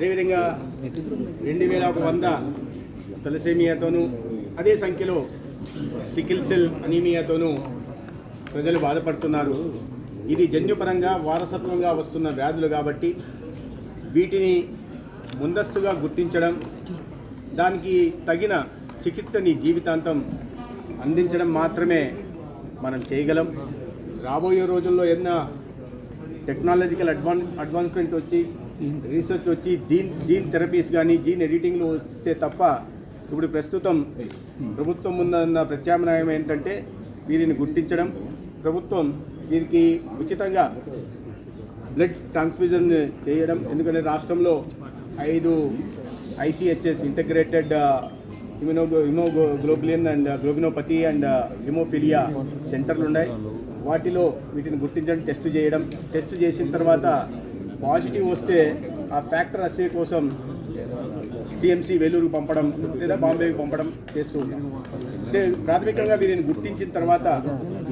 అదేవిధంగా రెండు వేల ఒక వంద తలసేమియాతోనూ అదే సంఖ్యలో సికిల్ సెల్ అనీమియాతోనూ ప్రజలు బాధపడుతున్నారు. ఇది జన్యుపరంగా వారసత్వంగా వస్తున్న వ్యాధులు కాబట్టి వీటిని ముందస్తుగా గుర్తించడం దానికి తగిన చికిత్సని జీవితాంతం అందించడం మాత్రమే మనం చేయగలం. రాబోయే రోజుల్లో ఎన్న టెక్నాలజికల్ అడ్వాన్ అడ్వాన్స్మెంట్ వచ్చి రీసెర్చ్ వచ్చి జీన్ జీన్ థెరపీస్ కానీ జీన్ ఎడిటింగ్లు వస్తే తప్ప ఇప్పుడు ప్రస్తుతం ప్రభుత్వం ముందున్న ప్రత్యామ్నాయం ఏంటంటే వీరిని గుర్తించడం. ప్రభుత్వం వీరికి ఉచితంగా బ్లడ్ ట్రాన్స్ఫ్యూజన్ చేయడం. ఎందుకంటే రాష్ట్రంలో ఐదు ICHs integrated immuno hemo globulin and globinopathy and hemophilia సెంటర్లు ఉన్నాయి వాటిలో వీటిని గుర్తించడం టెస్ట్ చేయడం. టెస్ట్ చేసిన తర్వాత పాజిటివ్ వస్తే ఆ ఫ్యాక్టర్ అస్సే కోసం సిఎంసి వేలూరు పంపడం లేదా బాంబేకి పంపడం చేస్తూ అంటే ప్రాథమికంగా వీరిని గుర్తించిన తర్వాత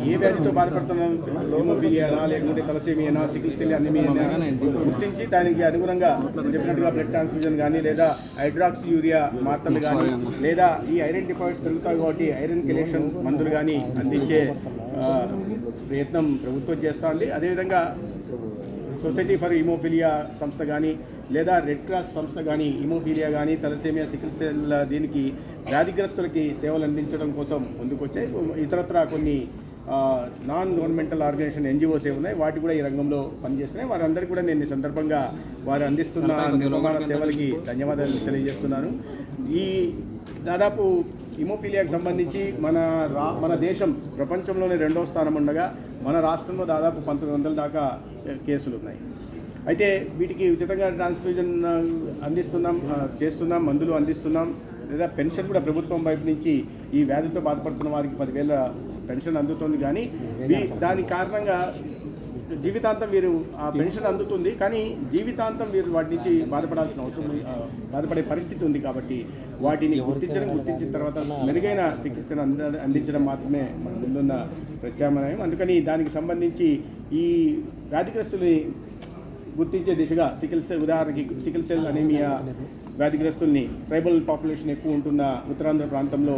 ఏ వ్యాధితో బాధపడుతున్నాం? లోమోఫిలియానా లేకుంటే తలసేమియానా సికిల్ సెల్ అనిమియానా? గుర్తించి దానికి అనుగుణంగా చెప్పినట్టుగా బ్లడ్ ట్రాన్స్ఫ్యూజన్ కానీ లేదా హైడ్రాక్స్ యూరియా మాత్రలు కానీ లేదా ఈ ఐరన్ డిపాజిట్స్ పెరుగుతాయి కాబట్టి ఐరన్ కెలేషన్ మందులు కానీ అందించే ప్రయత్నం ప్రభుత్వం చేస్తూ ఉంది. అదేవిధంగా సొసైటీ ఫర్ ఇమోఫిలియా సంస్థ కానీ లేదా రెడ్ క్రాస్ సంస్థ కానీ ఇమోఫిలియా కానీ తలసేమియా సికిల్ సెల్ దీనికి వ్యాధిగ్రస్తులకి సేవలు అందించడం కోసం ముందుకొచ్చాయి. ఇతరత్ర కొన్ని నాన్ గవర్నమెంటల్ ఆర్గనైజేషన్ ఎన్జిఓస్ ఏ ఉన్నాయి వాటి కూడా ఈ రంగంలో పనిచేస్తున్నాయి. వారందరికీ కూడా నేను ఈ సందర్భంగా వారు అందిస్తున్న నిర్మాణ సేవలకి ధన్యవాదాలు తెలియజేస్తున్నాను. ఈ దాదాపు ఇమోఫిలియాకి సంబంధించి మన రా మన దేశం ప్రపంచంలోనే రెండవ స్థానం ఉండగా మన రాష్ట్రంలో దాదాపు పంతొమ్మిది వందల దాకా కేసులు ఉన్నాయి అయితే వీటికి ఉచితంగా ట్రాన్స్ఫ్యూజన్ అందిస్తున్నాం చేస్తున్నాం మందులు అందిస్తున్నాం. లేదా పెన్షన్ కూడా ప్రభుత్వం వైపు నుంచి ఈ వ్యాధితో బాధపడుతున్న వారికి పదివేల పెన్షన్ అందుతుంది కానీ దాని కారణంగా జీవితాంతం వీరు ఆ పెన్షన్ అందుతుంది కానీ జీవితాంతం వీరు వాటి నుంచి బాధపడాల్సిన అవసరం బాధపడే పరిస్థితి ఉంది కాబట్టి వాటిని గుర్తించడం గుర్తించిన తర్వాత మెరుగైన చికిత్సను అంద అందించడం మాత్రమే మన ముందున్న ప్రత్యామ్నాయం. అందుకని దానికి సంబంధించి ఈ వ్యాధిగ్రస్తుల్ని గుర్తించే దిశగా సికిల్ సెల్ ఉదాహరణకి సికిల్ సెల్ అనీమియా వ్యాధిగ్రస్తుల్ని ట్రైబల్ పాపులేషన్ ఎక్కువ ఉంటున్న ఉత్తరాంధ్ర ప్రాంతంలో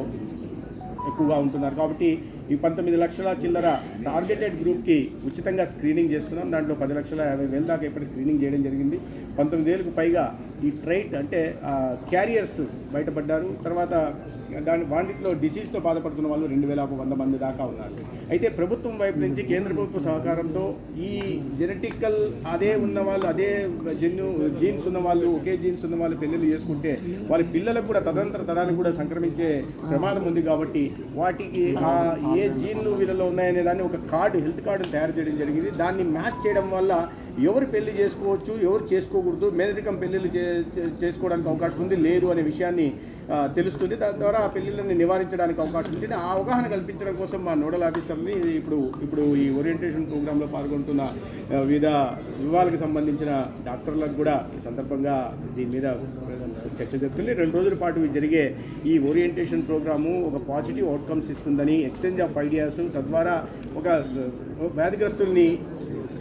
ఎక్కువగా ఉంటున్నారు. కాబట్టి ఈ పంతొమ్మిది లక్షల చిల్లర టార్గెటెడ్ గ్రూప్కి ఉచితంగా స్క్రీనింగ్ చేస్తున్నాం. దాంట్లో పది లక్షల యాభై వేల దాకా ఇప్పుడు స్క్రీనింగ్ చేయడం జరిగింది. పంతొమ్మిది వేలకు పైగా ఈ ట్రైట్ అంటే క్యారియర్స్ బయటపడ్డారు. తర్వాత దాని వాటిలో డిసీజ్తో బాధపడుతున్న వాళ్ళు రెండు వేల ఒక వంద మంది దాకా ఉన్నారు. అయితే ప్రభుత్వం వైపు నుంచి కేంద్ర ప్రభుత్వ సహకారంతో ఈ జెనెటికల్ అదే ఉన్న వాళ్ళు అదే జన్యు జీన్స్ ఉన్న వాళ్ళు ఒకే జీన్స్ ఉన్న వాళ్ళు పెళ్ళిళ్ళు చేసుకుంటే వాళ్ళ పిల్లలకు కూడా తదనంతర తరానికి కూడా సంక్రమించే ప్రమాదం ఉంది కాబట్టి వాటికి ఏ జీన్లు వీళ్ళలో ఉన్నాయనే దాన్ని ఒక కార్డు హెల్త్ కార్డును తయారు చేయడం జరిగింది. దాన్ని మ్యాచ్ చేయడం వల్ల ఎవరు పెళ్ళి చేసుకోవచ్చు ఎవరు చేసుకోకూడదు మేదరికం పెళ్ళిళ్ళు చే చేసుకోవడానికి అవకాశం ఉంది లేదు అనే విషయాన్ని తెలుస్తుంది. దాని ద్వారా ఆ పెళ్ళిళ్ళని నివారించడానికి అవకాశం ఉంది. ఆ అవగాహన కల్పించడం కోసం మా నోడల్ ఆఫీసర్ని ఇప్పుడు ఇప్పుడు ఈ ఓరియంటేషన్ ప్రోగ్రాంలో పాల్గొంటున్న వివిధ వివాహాలకు సంబంధించిన డాక్టర్లకు కూడా ఈ సందర్భంగా దీని మీద చర్చ జరుగుతుంది. రెండు రోజుల పాటు జరిగే ఈ ఓరియంటేషన్ ప్రోగ్రాము ఒక పాజిటివ్ అవుట్కమ్స్ ఇస్తుందని ఎక్స్చేంజ్ ఆఫ్ ఐడియాస్ తద్వారా ఒక వ్యాధిగ్రస్తుల్ని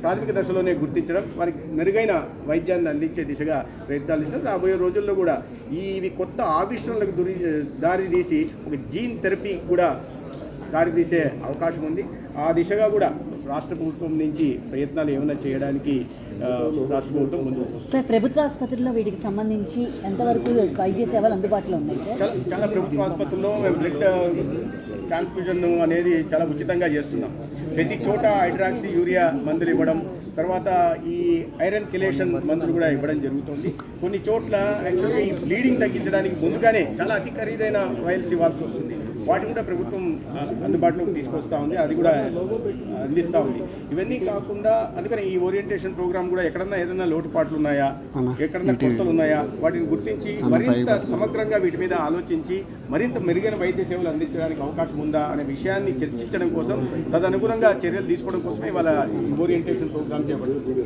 ప్రాథమిక దశలోనే గుర్తించడం వారికి మెరుగైన వైద్యాన్ని అందించే దిశగా ప్రయత్నాలు చేస్తారు రాబోయే రోజుల్లో కూడా ఇవి కొత్త ఆవిష్కరణలకు దురి దారి తీసి ఒక జీన్ థెరపీ కూడా దారి తీసే అవకాశం ఉంది. ఆ దిశగా కూడా రాష్ట్ర ప్రభుత్వం నుంచి ప్రయత్నాలు ఏమైనా చేయడానికి రాష్ట్ర ప్రభుత్వం ముందు సార్ ప్రభుత్వ ఆసుపత్రుల్లో వీటికి సంబంధించి ఎంతవరకు వైద్య సేవలు అందుబాటులో ఉన్నాయి సార్? చాలా ప్రభుత్వ ఆసుపత్రుల్లో మేము బ్లడ్ ట్రాన్స్ఫ్యూజన్ అనేది చాలా ఉచితంగా చేస్తున్నాం. ప్రతి చోట హైడ్రాక్సీ యూరియా మందులు ఇవ్వడం తర్వాత ఈ ఐరన్ కిలేషన్ మందులు కూడా ఇవ్వడం జరుగుతుంది. కొన్ని చోట్ల యాక్చువల్గా ఈ బ్లీడింగ్ తగ్గించడానికి ముందుగానే చాలా అతి ఖరీదైన వైల్స్ ఇవ్వాల్సి వస్తుంది. వాటిని కూడా ప్రభుత్వం అందుబాటులోకి తీసుకొస్తా ఉంది. అది కూడా అందిస్తూ ఉంది. ఇవన్నీ కాకుండా అందుకని ఈ ఓరియంటేషన్ ప్రోగ్రామ్ కూడా ఎక్కడన్నా ఏదైనా లోటుపాట్లు ఉన్నాయా? ఎక్కడన్నా కొరతలు ఉన్నాయా? వాటిని గుర్తించి మరింత సమగ్రంగా వీటి మీద ఆలోచించి మరింత మెరుగైన వైద్య సేవలు అందించడానికి అవకాశం ఉందా అనే విషయాన్ని చర్చించడం కోసం తదనుగుణంగా చర్యలు తీసుకోవడం కోసమే వాళ్ళ ఓరియంటేషన్ ప్రోగ్రామ్ చేపడుతుంది.